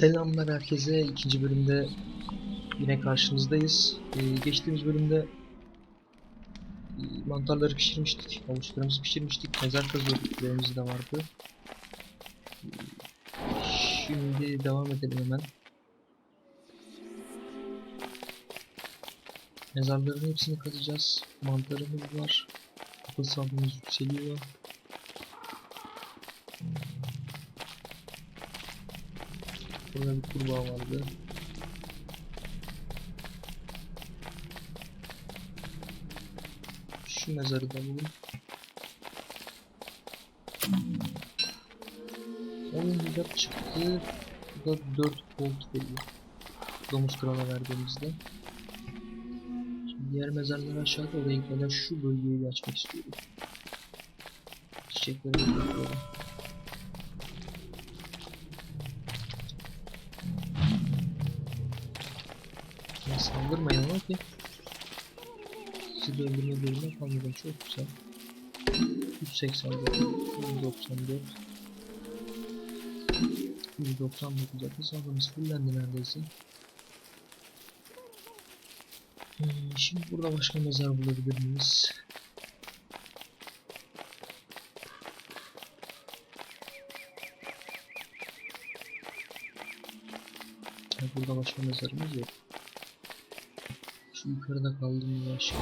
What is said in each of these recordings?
Selamlar herkese. İkinci bölümde yine karşınızdayız. Ee, geçtiğimiz bölümde e, mantarları pişirmiştik. Havuçlarımızı pişirmiştik. Mezar kazıyorduk. Küreğimiz de vardı. Şimdi devam edelim hemen. Mezarların hepsini kazacağız. Mantarımız var. Akıl sağlığımız yükseliyor. Burada bir kurbağa vardı. Şu mezarı da bulalım. Onun bir çıktı. Bu da 4 volt veriyor. Domuz krala verdiğimizde. Şimdi diğer mezarlar aşağıda oraya gelen şu bölgeyi açmak istiyorum. Çiçekleri toplayalım. Ya saldırmayın ama ki. Sizi öldürme bölümüne kalmadım çok güzel. 184 194 199 zaten sağlığımız fullendi neredeyse. Hmm, Şimdi burada başka mezar bulabilir miyiz? Burada başka mezarımız yok. Şu yukarıda kaldı mı başka?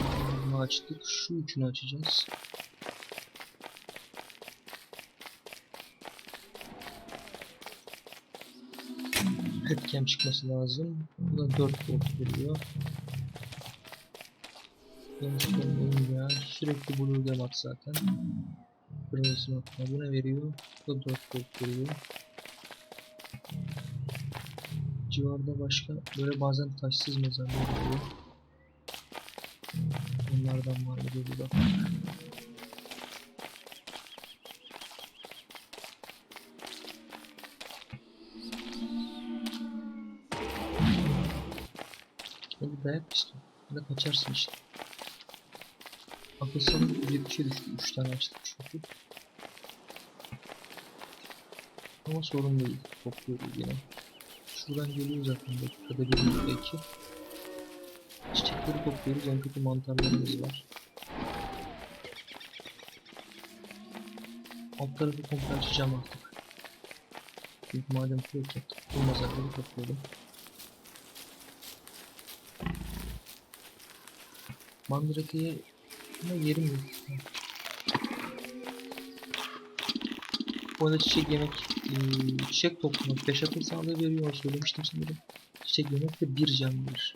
Bunu açtık. Şu üçünü açacağız. Petkem çıkması lazım. Bu da 4 volt veriyor. Yanlış olmayınca sürekli blue demat zaten. Kırmızı nokta bu ne veriyor? Bu da 4 volt veriyor. Civarda başka böyle bazen taşsız mezarlar oluyor. Onlardan var bir burada. Hadi dayak işte. Ya kaçarsın işte. Akıl sağlığı 70'e düştü. 3 tane açtık çünkü. Ama sorun değil. Topluyoruz yine. Şuradan geliyor zaten dakikada bir dakika Çiçekleri topluyoruz. En kötü mantarlarımız var. Alt tarafı komple açacağım artık. Çünkü madem kürek yaptık. Bu mezarları topluyorum. Mandrake'ye yerim yok. Bu arada çiçek yemek, çiçek toplamak 5 akıl sağlığı veriyor söylemiştim sanırım. Çiçek yemek de 1 can verir.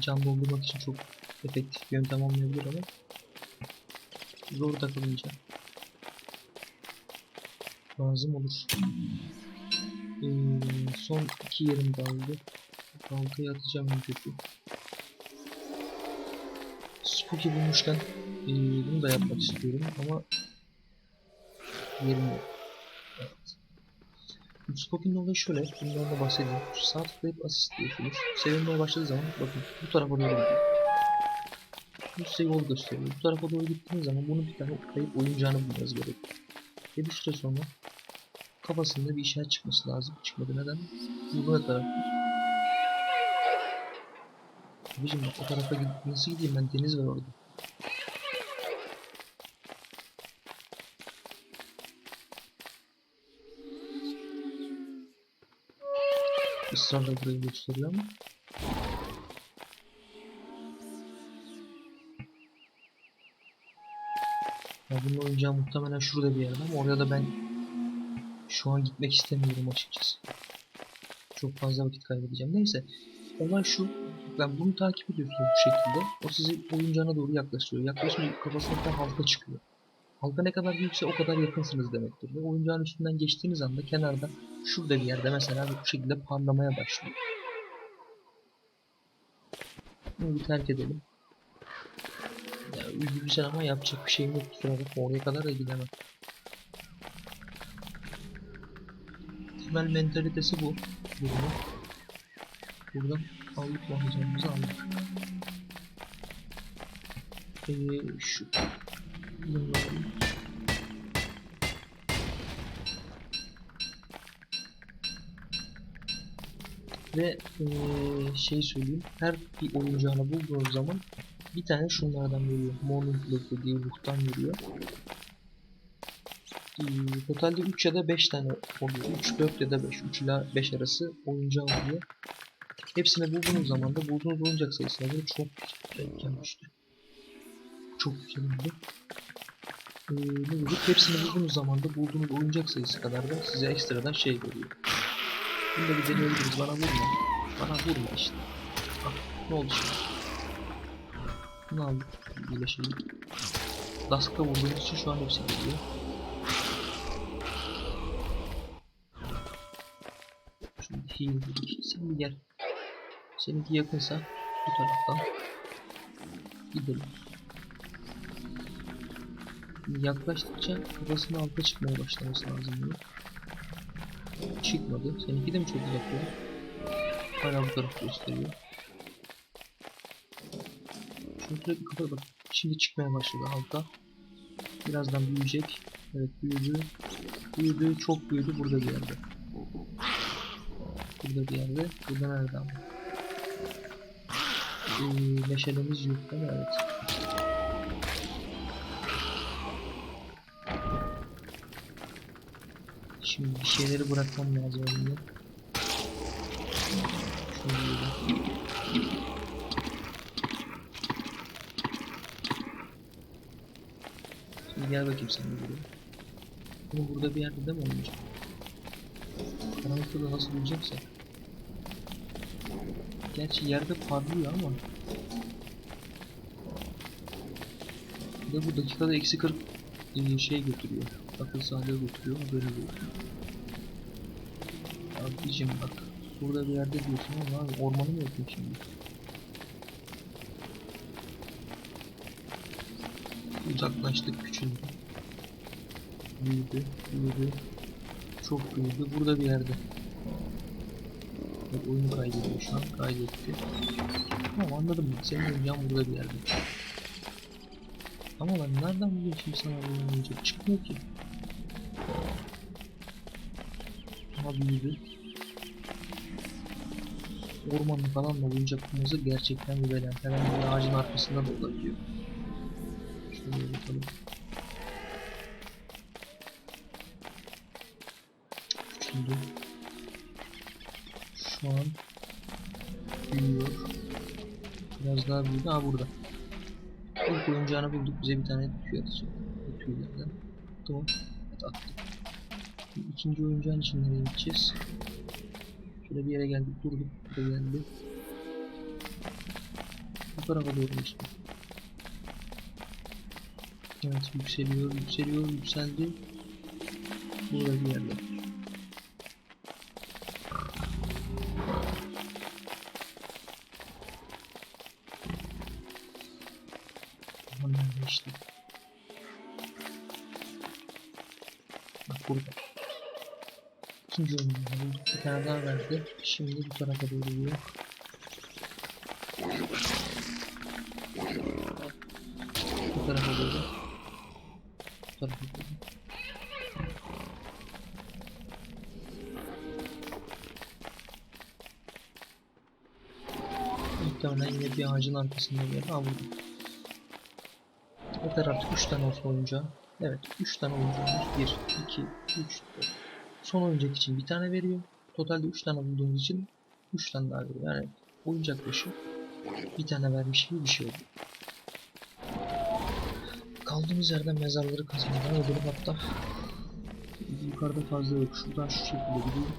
Can doldurmak için çok efektif bir yöntem olmayabilir ama zor takılınca lazım olur. Eee, son iki yerim kaldı. Baltayı atacağım en kötü. Spooky bulmuşken eee, bunu da yapmak istiyorum ama yerim yok. Spooky'nin olayı şöyle, bundan da bahsedeyim. Sağ tıklayıp asist diyorsunuz. Sevinmeye başladığı zaman bakın bu tarafa doğru gidiyor. Bu size yol gösteriyor. Bu tarafa doğru gittiğiniz zaman bunu bir tane kayıp oyuncağını bulmanız gerekiyor. Ve bir süre sonra kafasında bir işaret çıkması lazım. Çıkmadı neden? Bu ne taraf? Abicim o tarafa gidip nasıl gideyim ben deniz var orada. Israrla burayı gösteriyor ama. Ya bunun oyuncağı muhtemelen şurada bir yerde ama oraya da ben şu an gitmek istemiyorum açıkçası. Çok fazla vakit kaybedeceğim. Neyse. Olay şu. Ben bunu takip ediyorsunuz bu şekilde. O sizi oyuncağına doğru yaklaşıyor. Yaklaşınca tane halka çıkıyor. Halka ne kadar büyükse o kadar yakınsınız demektir. Ve oyuncağın üstünden geçtiğiniz anda kenarda şurada bir yerde mesela bu şekilde parlamaya başlıyor. Bunu bir terk edelim. Ya üzücü ama yapacak bir şeyim yok. Kusura oraya kadar da gidemem. Temel mentalitesi bu. Durumu. Buradan aldık mahzunumuzu aldık. Ee, şu ve şey söyleyeyim. Her bir oyuncağını bulduğunuz zaman bir tane şunlardan veriyor. Morning Blood'u diye ruhtan veriyor. Ee, totalde 3 ya da 5 tane oluyor. 3, 4 ya da 5. 3 ile 5 arası oyuncağı oluyor. Hepsini bulduğunuz zaman da bulduğunuz oyuncak sayısına göre çok yükseltken. Çok yükseltken ee, ne dedik? Hepsini bulduğunuz zaman da bulduğunuz oyuncak sayısı kadar da size ekstradan şey veriyor. Bunu da bir deneyebiliriz. Bana vurma. Bana vurma işte. Bak ne oldu şimdi? Bunu aldık. Böyle şeyi. Dusk'ta vurduğumuz için şu an hepsi geliyor. Şimdi heal. Sen bir gel. Seninki yakınsa bu taraftan gidelim. Yaklaştıkça kafasının alta çıkmaya başlaması lazım diyor. Çıkmadı. Seninki de mi çok uzak ya? Hala bu taraf gösteriyor. Şunu sürekli kapat bak. Şimdi çıkmaya başladı alta. Birazdan büyüyecek. Evet büyüdü. Büyüdü. Çok büyüdü. Burada bir yerde. Burada bir yerde. Burada nerede ama? Ee, meşalemiz yok değil mi? Evet. Şimdi bir şeyleri bırakmam lazım. Şöyle. Şimdi gel bakayım sen buraya. Bunu burada bir yerde değil mi olmayacak? Karanlıkta da nasıl bulacaksa. Gerçi yerde parlıyor ama. Bir de bu dakikada eksi 40 e, şey götürüyor. Akıl sağlığı götürüyor. Böyle bir. Abicim bak. Burada bir yerde diyorsun ama abi ormanı mı yapayım şimdi? Uzaklaştık küçüldü. Büyüdü, büyüdü. Çok büyüdü. Burada bir yerde. Bak oyunu kaydediyor şu an. Kaydetti. Tamam anladım ben. Senin oyuncağın burada bir yerde. Ama ben nereden bulayım şimdi sana oyun oyuncak? Çıkmıyor ki. Ama büyüdü. Falan da oyuncak bulması gerçekten bir bela. Hemen bir ağacın arkasında da olabiliyor. Şöyle bakalım. Küçüldü. Şu an büyüyor. Biraz daha büyüdü. Ha burada. İlk oyuncağını bulduk. Bize bir tane tüy atacak. Tüylerden. Tamam. Evet attık. Şimdi ikinci oyuncağın için nereye gideceğiz? Şöyle bir yere geldik. Durduk. Burada geldi. Bu tarafa doğru işte. Evet yükseliyor, yükseliyor, yükseldi. Burada bir yerde. İkinci oyunu. Bir tane daha verdi. Şimdi bu tarafa doğru gidiyor. Bu tarafa doğru. Bu tarafa doğru. Muhtemelen yine bir ağacın arkasında bir yer. Ha burada. Yeter artık 3 tane olsun oyuncağı. Evet 3 tane oyuncağımız. 1, 2, 3, 4. Son oyuncak için bir tane veriyor. Totalde 3 tane bulduğumuz için 3 tane daha veriyor. Yani oyuncak başı bir tane vermiş gibi bir şey oldu. Kaldığımız yerden mezarları kazmadan ödülüm hatta yukarıda fazla yok. Şuradan şu şekilde gidiyor.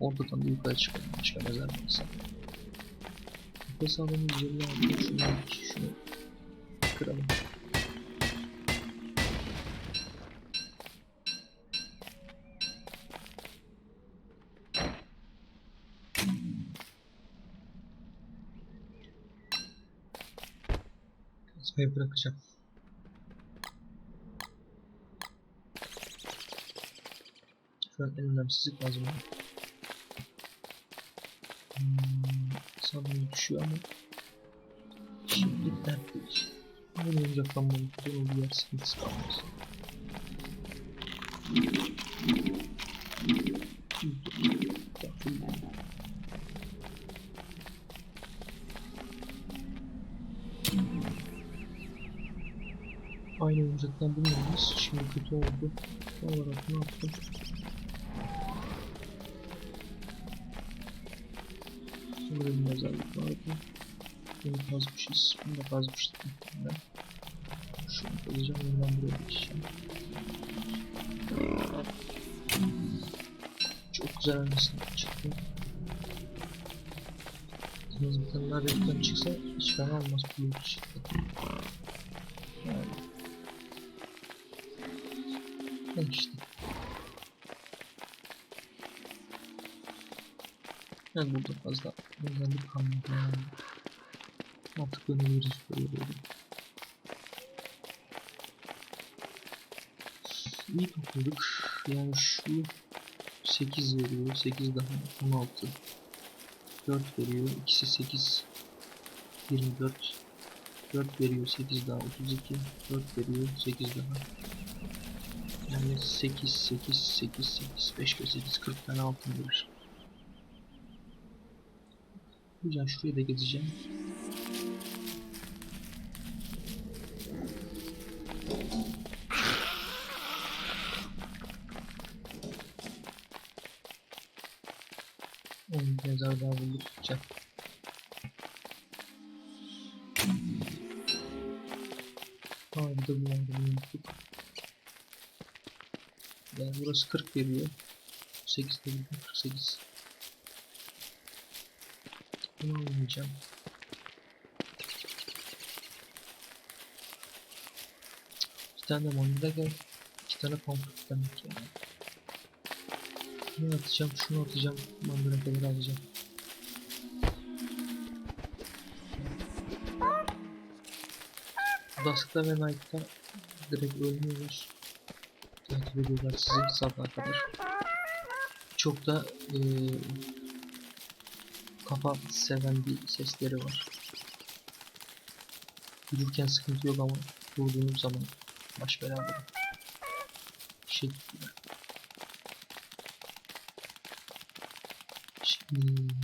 Oradan da yukarı çıkalım. Başka mezar varsa. Nefes üzerine aldım. Şunu, şunu kıralım. Kazmayı bırakacağım. Şu an en önemsizi kazma. Hmm, sanırım düşüyor ama şimdi dert değil. Bunu oyuncaklanmanın güzel olduğu yer sıkıntısı kalmaz. Oyuncaktan bulmamız şimdi kötü oldu. Olarak ne yaptım? Burada bir mezarlık vardı. Bunu kazmışız. Bunu da kazmıştık. Ben. Şunu kazacağım. Ondan buraya geçeceğim. Çok güzel annesine çıktı. Yalnız bir tane daha reklam çıksa hiç fena olmaz. Bluetooth çıktı. Yani burada fazla özellik kalmadı yani. Artık dönebiliriz böyle böyle. İyi topladık. Yani şu 8 veriyor. 8 daha 16. 4 veriyor. İkisi 8. 24. 4 veriyor. 8 daha 32. 4 veriyor. 8 daha. Yani 8, 8, 8, 8, 5 ve 8, 40 tane altın verir. Güzel şuraya da gezeceğim. On mezar daha bulduk. Güzel. Aa bir de bu vardı. Yani burası 40 veriyor. 8 de veriyor, 48. Bunu almayacağım. İki tane mandala gel. İki tane pamflet demek yani. Bunu atacağım, şunu atacağım. Mandala kadar alacağım. Dusk'ta ve Night'ta direkt ölmüyorlar. Takip ediyorlar sizi sabaha kadar. Çok da eee kafa seven bir sesleri var. Yürürken sıkıntı yok ama vurduğunuz zaman baş beraber. Şey. Şimdi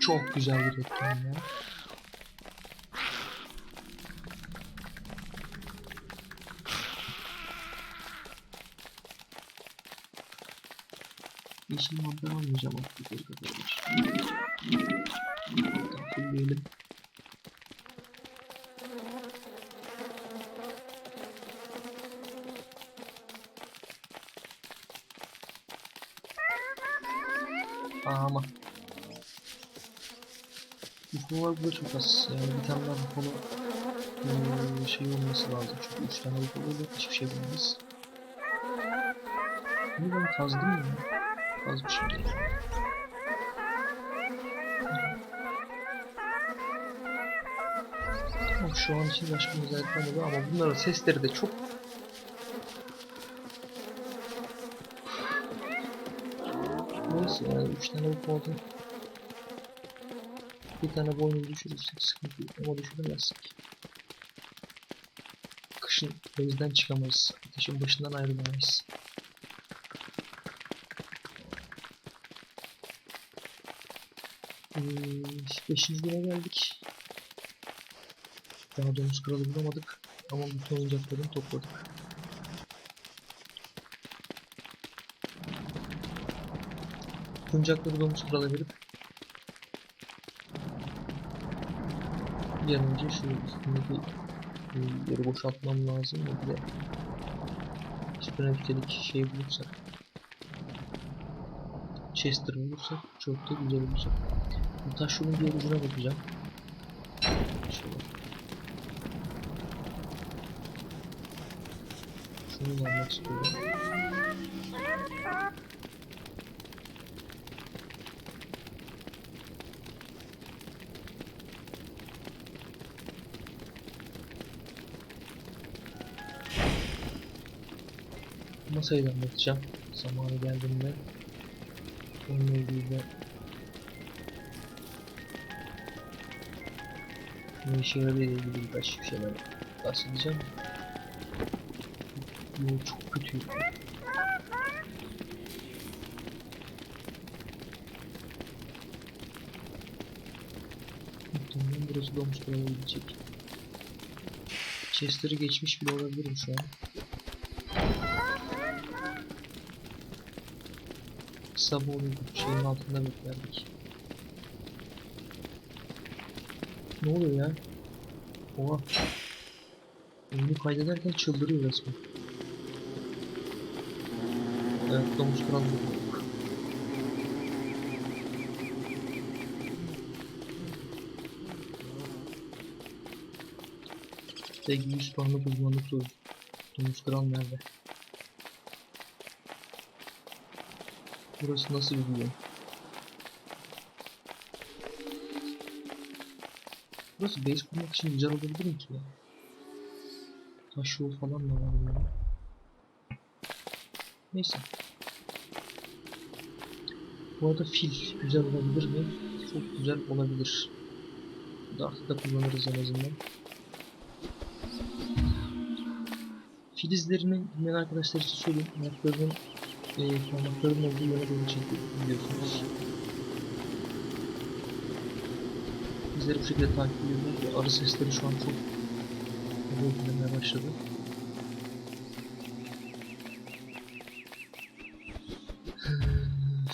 çok güzel bir reklam ya. Yeşil madde almayacağım artık arkadaşlar. Fulleyelim. Aa, ama UFO'lar burada çok az. Yani bir tane daha UFO'lu eee, şey olması lazım. Çünkü 3 tane UFO'lu hiçbir şey bulmaz. Bunu ben kazdım mı? Kazmışım. Tamam şu an için başka bir özellik olmadı ama bunların sesleri de çok Neyse yani 3 tane bu oldu. Bir tane boynu düşürürsek sıkıntı yok ama düşüremezsek. Kışın denizden çıkamayız. Ateşin başından ayrılamayız. Ee, beşinci güne geldik. Daha domuz kralı bulamadık. Ama bütün oyuncaklarını topladık. Oyuncakları domuz krala verip bir önce şu üstündeki e, yeri boşaltmam lazım. Bir de süper neftelik şey bulursak Chester bulursak çok da güzel olacak. Bu taş yolun bir ucuna bakacağım. Şöyle. Şunu almak istiyorum. Masayı da anlatacağım. Zamanı geldiğinde. Onunla ilgili de ne işe yaradığıyla ilgili birkaç bir şeyler bahsedeceğim. Bu çok kötü. Muhtemelen burası domuz kralı gidecek. Chestleri geçmiş bile olabilirim şu an. Sabah oluyordu. Şeyin altında beklerdik. Ne oluyor ya? Oha. Oyunu kaydederken çıldırıyor resmen. Evet, domuz kralı bulduk. Tek 100 parmak uzmanlık soru. Domuz kral nerede? Burası nasıl bir biyon? Burası base kurmak için güzel olabilir mi ki ya? Taş yol falan da var böyle. Neyse. Bu arada fil güzel olabilir mi? Çok güzel olabilir. Dart'ı da kullanırız en azından. Filizlerini dinleyen arkadaşlar için söyleyeyim. Ayaklarının e, parmaklarının olduğu yöne doğru çekiyor biliyorsunuz. Bizleri bu şekilde takip ediyorlar ve arı sesleri şu an çok öldürmeye başladı.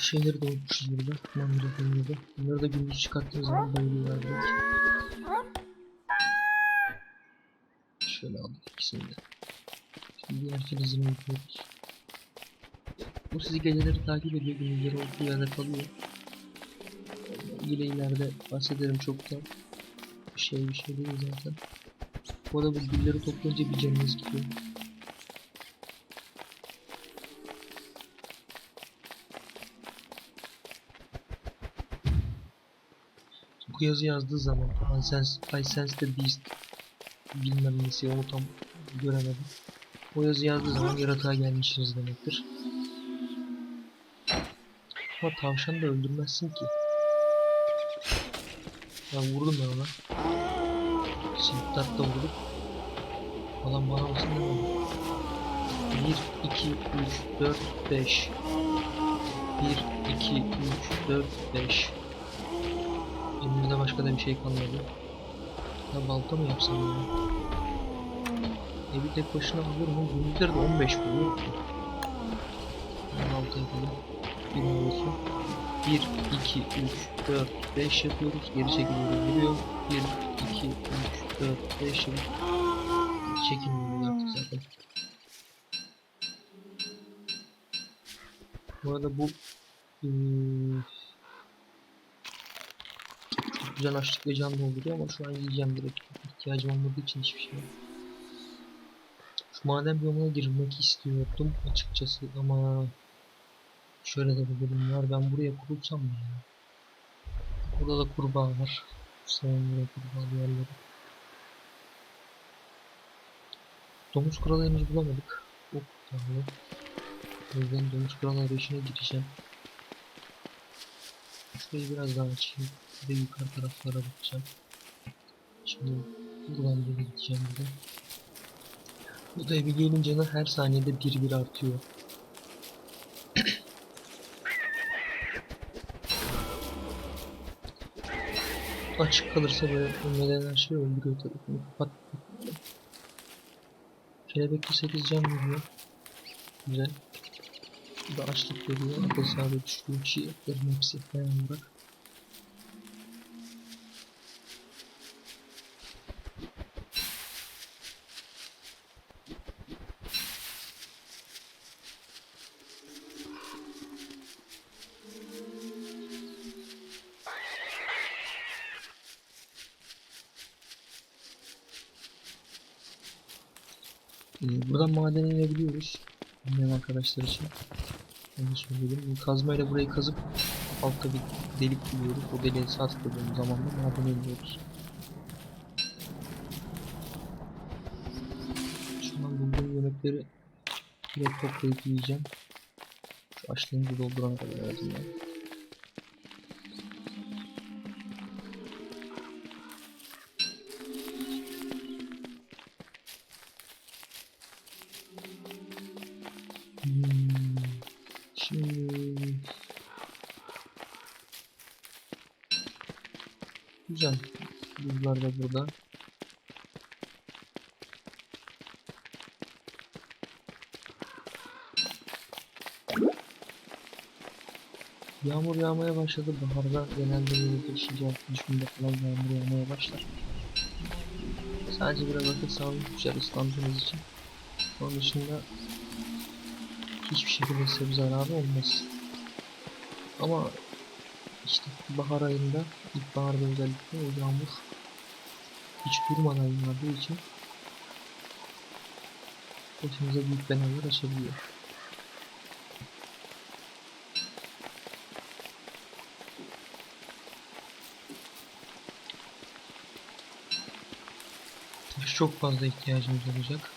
Şeyleri de unutmuşuz burada. Mandıra konuları. Bunları da gündüz çıkarttığımız zaman bayılıyorlar direkt. Şöyle aldık ikisini de. Şimdi diğer filizini yapıyoruz. Bu sizi geceleri takip ediyor, gündüzleri olduğu yerde kalıyor. Yine ileride bahsederim çok da bir şey bir şey değil zaten. Bu arada bu gülleri toplayınca bir canınız gidiyor. Bu yazı yazdığı zaman I sense, I sense the beast bilmem nesi onu tam göremedim. O yazı yazdığı zaman yaratığa gelmişsiniz demektir. Ama tavşanı da öldürmezsin ki. Ya vurdum ben ona. Siltart da vurduk. Adam bana basın demedi. 1, 2, 3, 4, 5. 1, 2, 3, 4, 5. Elimizde başka da bir şey kalmadı. Ya balta mı yapsam ya? Evi tek başına alır mı? Gündüzleri de 15 buluyor. Ben balta yapalım. Olsun. 1, 2, 3, 4, 5 yapıyoruz. Geri çekiliyoruz. Vuruyor. 1, 2, 3, 4, 5 yapıyoruz. Çekilmiyor artık zaten. Bu arada bu eee, çok güzel açlık ve can dolduruyor ama şu an yiyeceğim direkt. İhtiyacım olmadığı için hiçbir şey yok. Şu maden biyomuna girmek istiyordum açıkçası ama şöyle de bir bölüm var. Ben buraya kurulsam mı ya? Burada da kurbağa var. Sevim buraya kurbağa yerleri. Domuz kralı henüz bulamadık. Çok pahalı. O yüzden domuz kralı arayışına gireceğim. Şurayı biraz daha açayım. Bir de yukarı taraflara bakacağım. Şimdi buradan böyle gideceğim bir de. Bu da Abigail'in canı her saniyede bir bir artıyor. Açık kalırsa böyle ölmeden her şeyi öldürüyor tabii. Bunu kapat. Kelebekli 8 can veriyor. Güzel. Bu da açlık veriyor. Akıl sağlığı düşüyor. Çiğ etlerin hepsi dayan olarak. Ee, buradan madene inebiliyoruz. Bilmeyen arkadaşlar için. Onu söyleyelim. Kazmayla burayı kazıp altta bir delik buluyoruz. O deliğe sağ tıkladığımız zaman da madene iniyoruz. Şundan bulduğum yemekleri direkt toplayıp yiyeceğim. Şu açlığımızı doldurana kadar en azından. Güzel. Buzlar da burada. Yağmur yağmaya başladı. Baharda genelde böyle geçince düşmünde falan yağmur yağmaya başlar. Sadece biraz vakit sağlayın güzel ıslandığınız için. Onun dışında hiçbir şekilde size bir zararı olmaz. Ama işte bahar ayında ilkbaharda özellikle o yağmur hiç durmadan yağdığı için başımıza büyük belalar açabiliyor. Taş çok fazla ihtiyacımız olacak.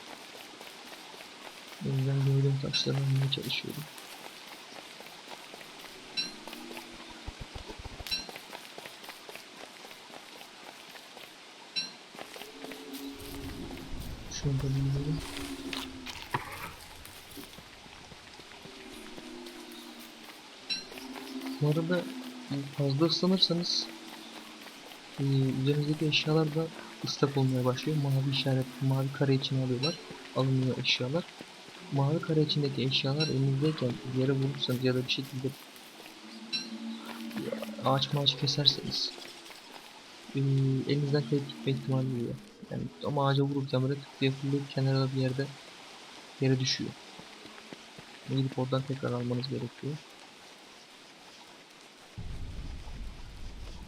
O yüzden gördüğüm taşları almaya çalışıyorum. Şurada gidelim. Bu arada fazla ıslanırsanız e, üzerinizdeki eşyalar da ıslak olmaya başlıyor. Mavi işaret, mavi kare için alıyorlar. Alınıyor eşyalar. Mavi kare içindeki eşyalar elinizdeyken yere vurursanız ya da bir şekilde ağaç maaç keserseniz e, elinizden kayıp gitme ihtimali oluyor. Yani ama ağaca vururken böyle tık diye fırlayıp kenara bir yerde yere düşüyor. Gidip oradan tekrar almanız gerekiyor.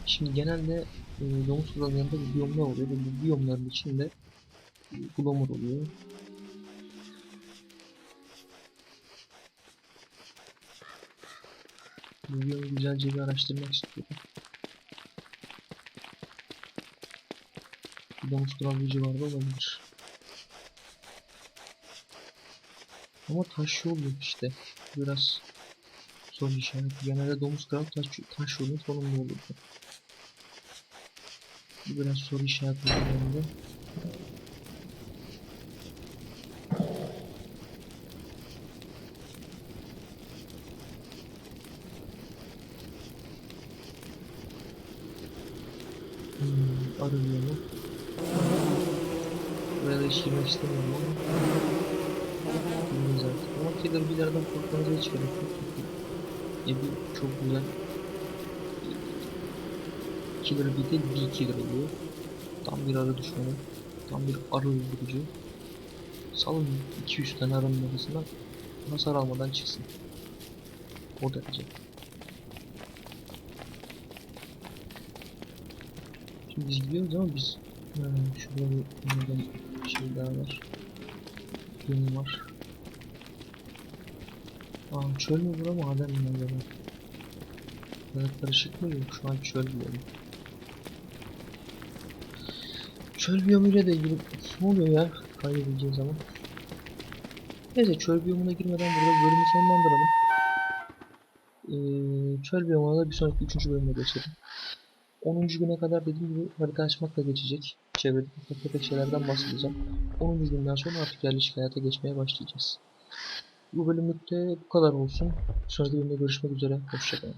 Şimdi genelde e, domuz kulağının yanında biyomlar oluyor ve bu biyomların içinde e, oluyor. Bu biyomu güzelce bir araştırmak istiyorum. Kulağı bir civarda olabilir. Ama taş yol yok işte. Biraz soru işareti. Genelde domuz kral taş, taş yolun sonunda olurdu. Biraz soru işareti üzerinde. Hmm, arıyor girmek istemiyorum ama. Bilmiyoruz artık. Ama yerden korkmanıza hiç gerek yok. Çünkü Ebi çok güzel killer bir değil bir killer oluyor. Tam bir arı düşmanı. Tam bir arı öldürücü. Salın 200 tane arının arasından hasar almadan çıksın. O derece. Şimdi biz gidiyoruz ama biz ha, şurada bir şey daha var. Yeni var. Aa çöl mü bura maden mi acaba? Böyle karışık mı yok şu an çöl diyorum. Çöl biyomuyla da ilgili ne oluyor ya? Kaybedeceğiz ama. Neyse çöl biyomuna girmeden burada bölümü sonlandıralım. Ee, çöl biyomuna da bir sonraki 3. bölüme geçelim. 10. güne kadar dediğim gibi harita açmakla geçecek. Çevrede ufak tefek şeylerden bahsedeceğim. 10. günden sonra artık yerleşik hayata geçmeye başlayacağız. Bu bölümlükte bu kadar olsun. Sonraki bölümde görüşmek üzere. Hoşçakalın.